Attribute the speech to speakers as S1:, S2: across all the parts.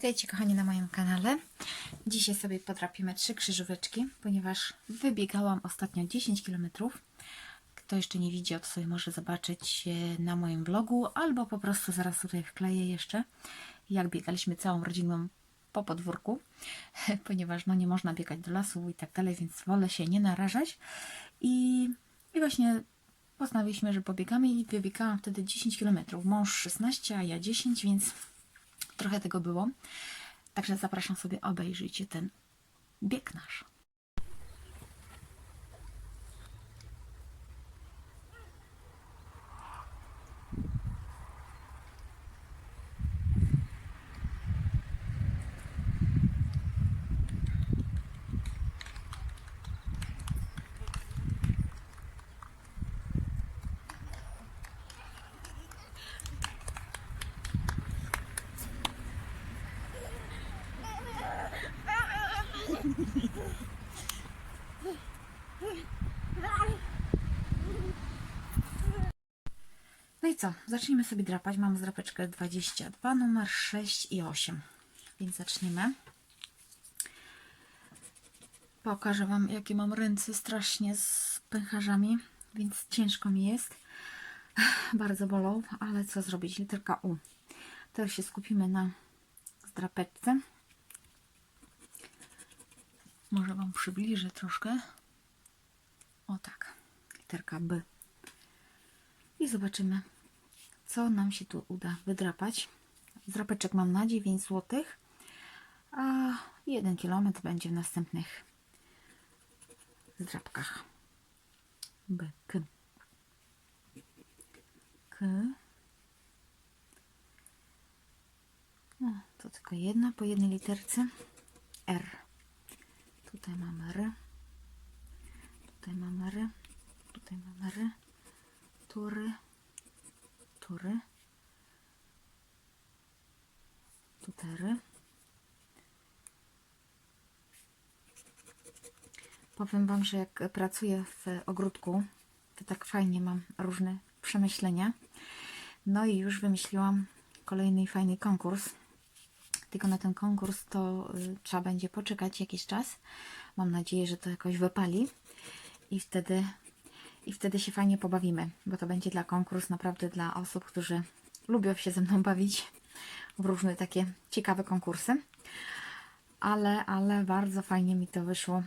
S1: Witajcie kochani na moim kanale. Dzisiaj sobie podrapimy trzy krzyżóweczki, ponieważ wybiegałam ostatnio 10 km. Kto jeszcze nie widział, to sobie może zobaczyć e, na moim vlogu, albo po prostu zaraz tutaj wkleję jeszcze, jak biegaliśmy całą rodziną po podwórku, ponieważ no nie można biegać do lasu i tak dalej, więc wolę się nie narażać. I, i właśnie postanowiliśmy, że pobiegamy i wybiegałam wtedy 10 km. Mąż 16, a ja 10, więc trochę tego było. Także zapraszam sobie, obejrzyjcie ten bieg nasz. Co? Zacznijmy sobie drapać. Mam zdrapeczkę 22, numer 6 i 8. Więc zaczniemy. Pokażę Wam, jakie mam ręce strasznie z pęcharzami, więc ciężko mi jest. Bardzo bolą, ale co zrobić? Literka U. Teraz się skupimy na zdrapeczce. Może Wam przybliżę troszkę. O tak. Literka B. I zobaczymy, co nam się tu uda wydrapać. Zdrapeczek mam na 9 zł, a 1 km będzie w następnych zdrapkach. B, K. K. No, to tylko jedna po jednej literce. R. Tutaj mamy R. Tutaj mamy R. Tutaj mamy R tury, tury, tutery. Powiem Wam, że jak pracuję w ogródku, to tak fajnie mam różne przemyślenia. No i już wymyśliłam kolejny fajny konkurs. Tylko na ten konkurs to y, trzeba będzie poczekać jakiś czas. Mam nadzieję, że to jakoś wypali. I wtedy i wtedy się fajnie pobawimy, bo to będzie dla konkurs naprawdę dla osób, którzy lubią się ze mną bawić w różne takie ciekawe konkursy. Ale, ale bardzo fajnie mi to wyszło.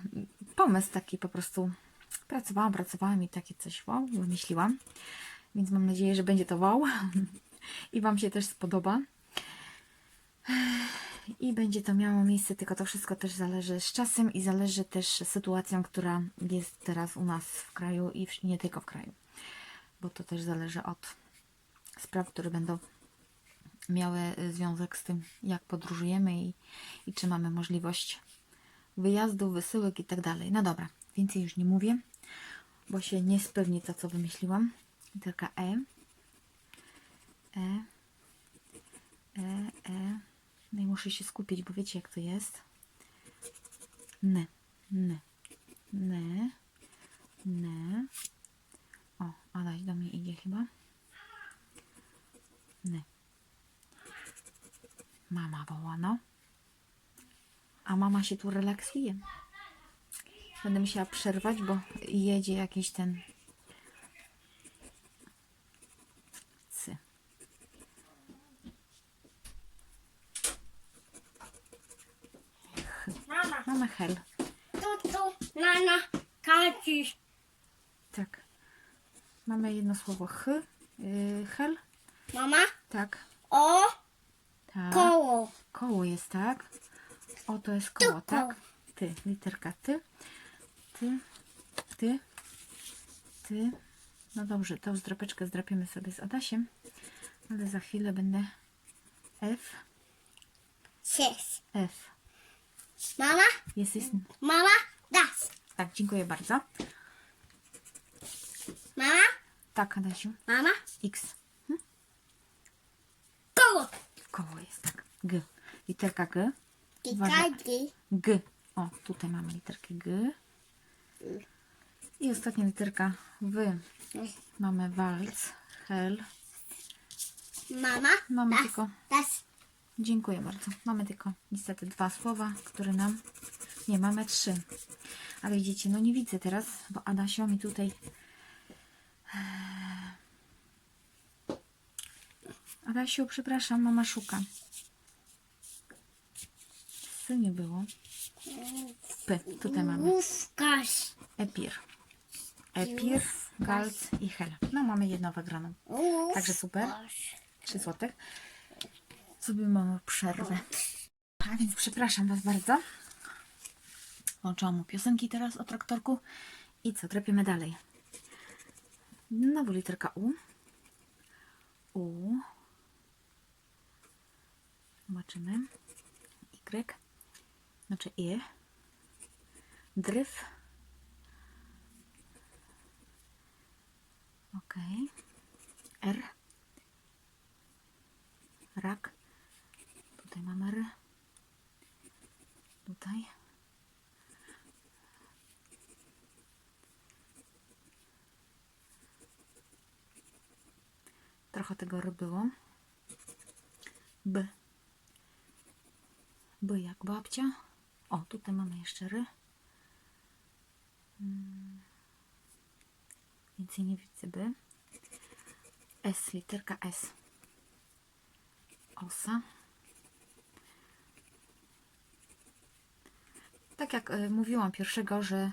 S1: Pomysł taki po prostu pracowałam, pracowałam i takie coś wow, wymyśliłam. Więc mam nadzieję, że będzie to wow i Wam się też spodoba. I będzie to miało miejsce, tylko to wszystko też zależy z czasem i zależy też sytuacją, która jest teraz u nas w kraju i nie tylko w kraju. Bo to też zależy od spraw, które będą miały y, związek z tym, jak podróżujemy i, i czy mamy możliwość wyjazdu, wysyłek i tak dalej. No dobra, więcej już nie mówię, bo się nie spełni to, co wymyśliłam. Literka E. E. E, E. No i muszę się skupić, bo wiecie jak to jest. N, n, n, n. O, Adaś do mnie idzie chyba. N. Mama woła, no. A mama się tu relaksuje. Będę musiała przerwać, bo jedzie jakiś ten psy.
S2: Mama,
S1: Mamy hel.
S2: tu, tu, nana, kacisz.
S1: Tak. Mamy jedno słowo ch. Yy, hel.
S2: Mama,
S1: Tak.
S2: o,
S1: Tak.
S2: koło.
S1: Koło jest, tak? O, to jest koło, tak? Ty, literka ty. Ty, ty, ty. No dobrze, tą zdrapeczkę zdrapiemy sobie z Adasiem, ale za chwilę będę F,
S2: Sześć.
S1: F.
S2: Mama,
S1: Jest, jest.
S2: mama, das.
S1: Tak, dziękuję bardzo. Tak, Adasiu.
S2: mama,
S1: X.
S2: koło.
S1: Koło jest, tak. G. Literka G. Uważaj.
S2: Kikaki.
S1: G. O, tutaj mamy literkę G. I ostatnia literka W. Mamy walc, hel.
S2: Mama,
S1: Mamy
S2: das,
S1: tylko
S2: das.
S1: Dziękuję bardzo. Mamy tylko niestety dwa słowa, które nam... Nie, mamy trzy. Ale widzicie, no nie widzę teraz, bo Adasio mi tutaj... Adasiu, przepraszam, mama szuka. Co nie było? P. Tutaj mamy
S2: Łówkarz.
S1: Epir. Epir, Galc i Hel. No mamy jedną wygraną. Także super. 3 zł. Sobie mamy przerwę. A więc przepraszam Was bardzo. Włączyłam mu piosenki teraz o traktorku. I co, trepiemy dalej. Znowu literka U. U. Zobaczymy. Y. Znaczy I. Dryf. Ok. R. Rak. Tutaj mamy R. Tutaj. Trochę tego R było. B. B jak babcia. O, tutaj mamy jeszcze R. Mm. Więcej nie widzę B. S, literka S. Osa. Tak jak e, mówiłam pierwszego, że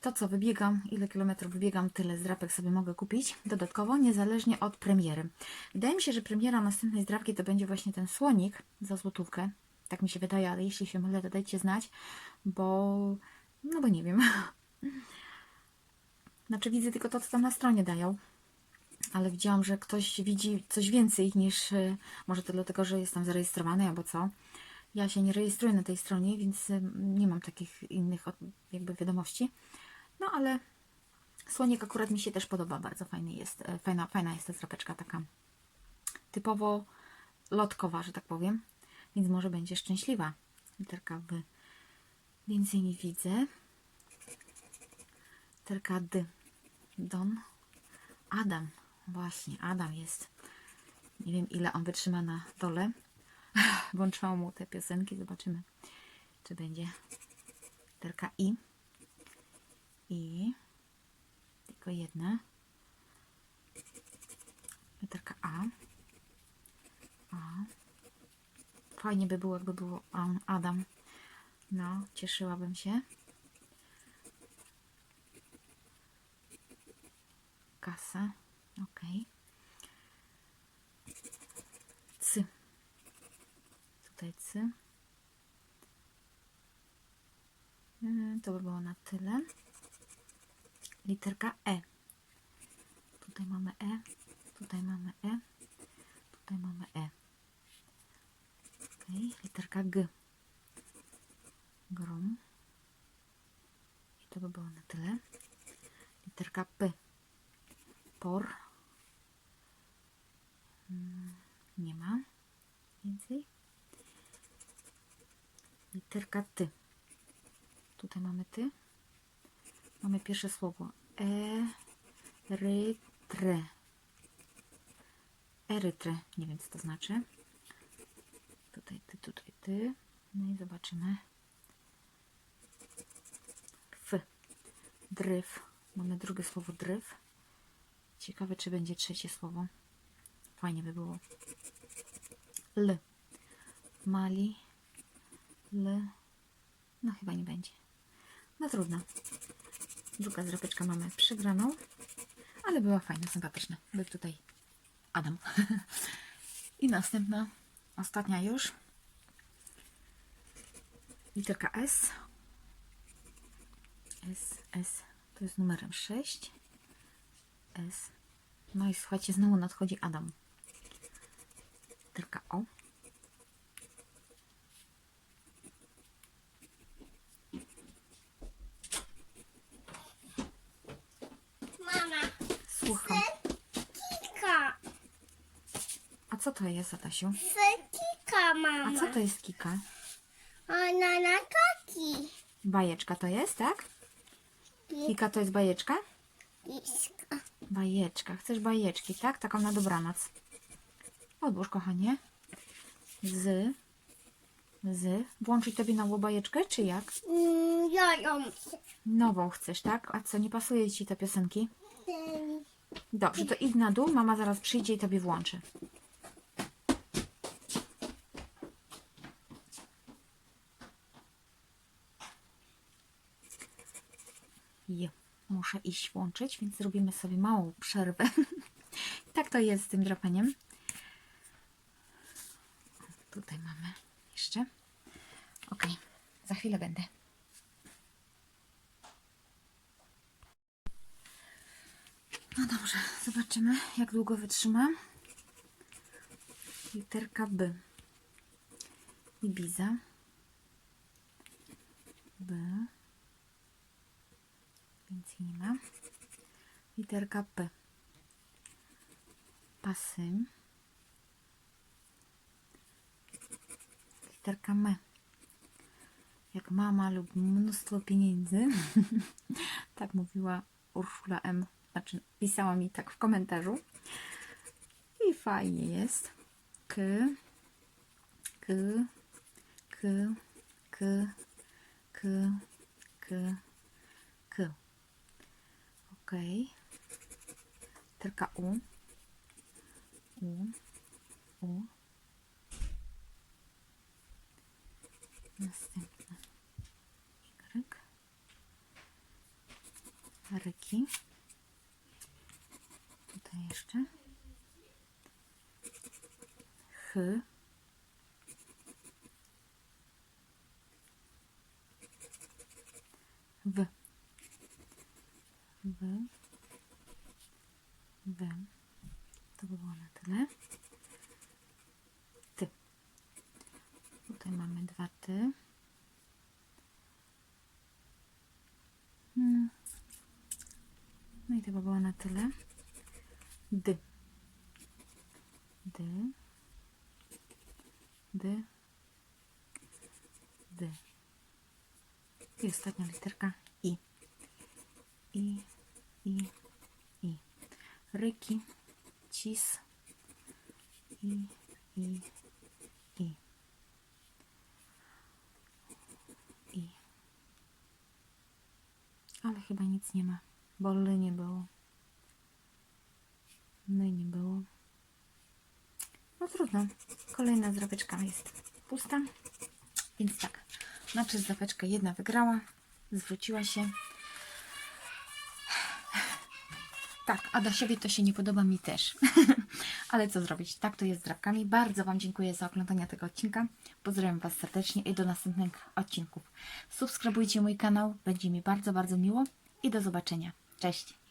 S1: to co wybiegam, ile kilometrów wybiegam, tyle zdrapek sobie mogę kupić dodatkowo, niezależnie od premiery. Wydaje mi się, że premiera następnej zdrapki to będzie właśnie ten słonik za złotówkę. Tak mi się wydaje, ale jeśli się mylę, to dajcie znać, bo no bo nie wiem. Znaczy widzę tylko to, co tam na stronie dają ale widziałam, że ktoś widzi coś więcej niż y, może to dlatego, że jestem zarejestrowany albo co. Ja się nie rejestruję na tej stronie, więc nie mam takich innych jakby wiadomości. No ale słonik akurat mi się też podoba, bardzo fajny jest, y, fajna, fajna jest ta zrapeczka taka typowo lotkowa, że tak powiem, więc może będzie szczęśliwa. Literka W. Więcej nie widzę. Literka D. Don. Adam. Właśnie, Adam jest. Nie wiem, ile on wytrzyma na dole. Włączyłam mu te piosenki. Zobaczymy, czy będzie literka I. I. Tylko jedna. Literka A. A. Fajnie by było, jakby było Adam. No, cieszyłabym się. Kasa. Ok. C. C. Mm, To by było na tyle. Literka E. Tutaj mamy E. Tutaj mamy E. Tutaj mamy E. Ok. Literka G. Grom. I to by było na tyle. Literka P. Por. Mm, Nie ma więcej. Literka ty. Tutaj mamy ty. Mamy pierwsze słowo. Erytre. Erytre. Nie wiem, co to znaczy. Tutaj ty, tutaj ty. No i zobaczymy. F. Dryf. Mamy drugie słowo dryf. Ciekawe, czy będzie trzecie słowo. Fajnie by było. L. Mali. L. No chyba nie będzie. No trudno. Druga zrapeczka mamy przegraną. Ale była fajna, sympatyczna. Był tutaj Adam. I następna, ostatnia już. Literka S. S, S. To jest numerem 6. S. No i słuchajcie, znowu nadchodzi Adam. Literka O.
S2: Mama.
S1: Słucham.
S2: Kika.
S1: A co to jest, Adasiu?
S2: Kika, mama.
S1: A co to jest kika?
S2: Ona na kaki.
S1: Bajeczka to jest, tak? Kika to jest bajeczka?
S2: Kiska.
S1: Bajeczka. Chcesz bajeczki, tak? Taką na dobranoc. Odłóż, kochanie. z, z. Włączyć tobie na bajeczkę, czy jak?
S2: Mm, ja ją.
S1: Nową chcesz, tak? A co, nie pasuje ci te piosenki? Dobrze, to idź na dół, mama zaraz przyjdzie i tobie włączy. Muszę iść włączyć, więc zrobimy sobie małą przerwę. tak to jest z tym drapaniem. Tutaj mamy jeszcze. Ok, za chwilę będę. No dobrze, zobaczymy, jak długo wytrzyma. Literka B. Ibiza. B. Ma. Literka P. Pasy. Literka M. Jak mama lub mnóstwo pieniędzy. tak mówiła Urszula M. Znaczy, pisała mi tak w komentarzu. I fajnie jest. K. K. K. K. K. K. Ok. Literka U. U. U. Następna. Y. Ryki. Tutaj jeszcze. Ch. W. W. W. To by było na tyle. Ty. Tutaj mamy dwa ty. Hmm. No i to by było na tyle. D. D. D. D. I ostatnia literka I. I. I. I. Ryki. Cis. I. I. I. I. Ale chyba nic nie ma, bo nie było. No i nie było. No trudno. Kolejna zdrapeczka jest pusta. Więc tak. Na zapeczkę jedna wygrała. Zwróciła się. Tak, Adasiowi to się nie podoba mi też. Ale co zrobić? Tak to jest z drapkami. Bardzo Wam dziękuję za oglądanie tego odcinka. Pozdrawiam Was serdecznie i do następnych odcinków. Subskrybujcie mój kanał. Będzie mi bardzo, bardzo miło. I do zobaczenia. Cześć!